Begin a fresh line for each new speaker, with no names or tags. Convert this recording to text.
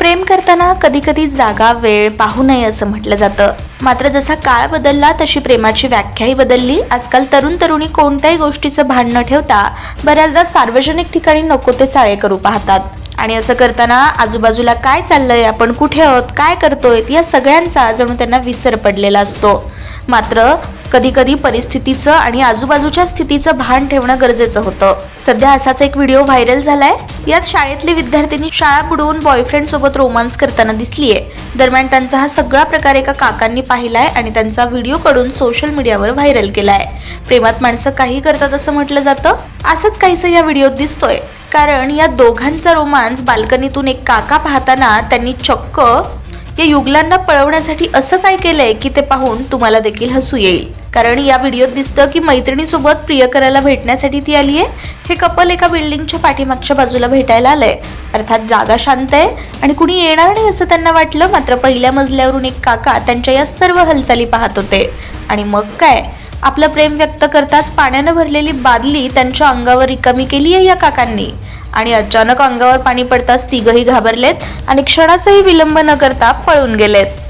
प्रेम करताना कधी कधी जागा वेळ पाहू नये असं म्हटलं जातं. मात्र जसा काळ बदलला तशी प्रेमाची व्याख्याही बदलली. आजकाल तरुण तरुणी कोणत्याही गोष्टीचं भान न ठेवता बऱ्याचदा सार्वजनिक ठिकाणी नको ते चाळे करू पाहतात. आणि असं करताना आजूबाजूला काय चाललंय आपण कुठे आहोत काय करतोय या सगळ्यांचा जणू त्यांना विसर पडलेला असतो. मात्र कधी कधी परिस्थितीचं आणि आजूबाजूच्या स्थितीचं भान ठेवणं गरजेचं होतं. सध्या असाच एक व्हिडिओ व्हायरल झालाय. यात शाळेतली विद्यार्थिनी शाळा बुडवून बॉयफ्रेंड सोबत रोमांस करताना दिसलीये. दरम्यान त्यांचा हा सगळा प्रकार एका काकांनी पाहिलाय आणि त्यांचा व्हिडिओ कडून सोशल मीडियावर व्हायरल केलाय. प्रेमात माणसं काही करतात असं म्हटलं जातं. असंच काहीसं या व्हिडिओत दिसतोय. कारण या दोघांचा रोमांस बाल्कनीतून एक काका पाहताना त्यांनी चक्क या युगलांना पळवण्यासाठी असं काय केलंय की ते पाहून तुम्हाला देखील हसू येईल? कारण या व्हिडिओत दिसतं की मैत्रिणीसोबत प्रियकराला भेटण्यासाठी ती आली आहे. हे कपल एका बिल्डिंगच्या पाठीमागच्या बाजूला भेटायला आलंय. अर्थात जागा शांत आहे आणि कुणी येणार नाही असं त्यांना वाटलं. मात्र पहिल्या मजल्यावरून एक काका त्यांच्या या सर्व हालचाली पाहत होते. आणि मग काय? आपलं प्रेम व्यक्त करताच पाण्यानं भरलेली बादली त्यांच्या अंगावर रिकामी केली आहे या काकांनी. आणि अचानक अंगावर पाणी पडताच तिघही घाबरलेत आणि क्षणाचाही विलंब न करता पळून गेलेत.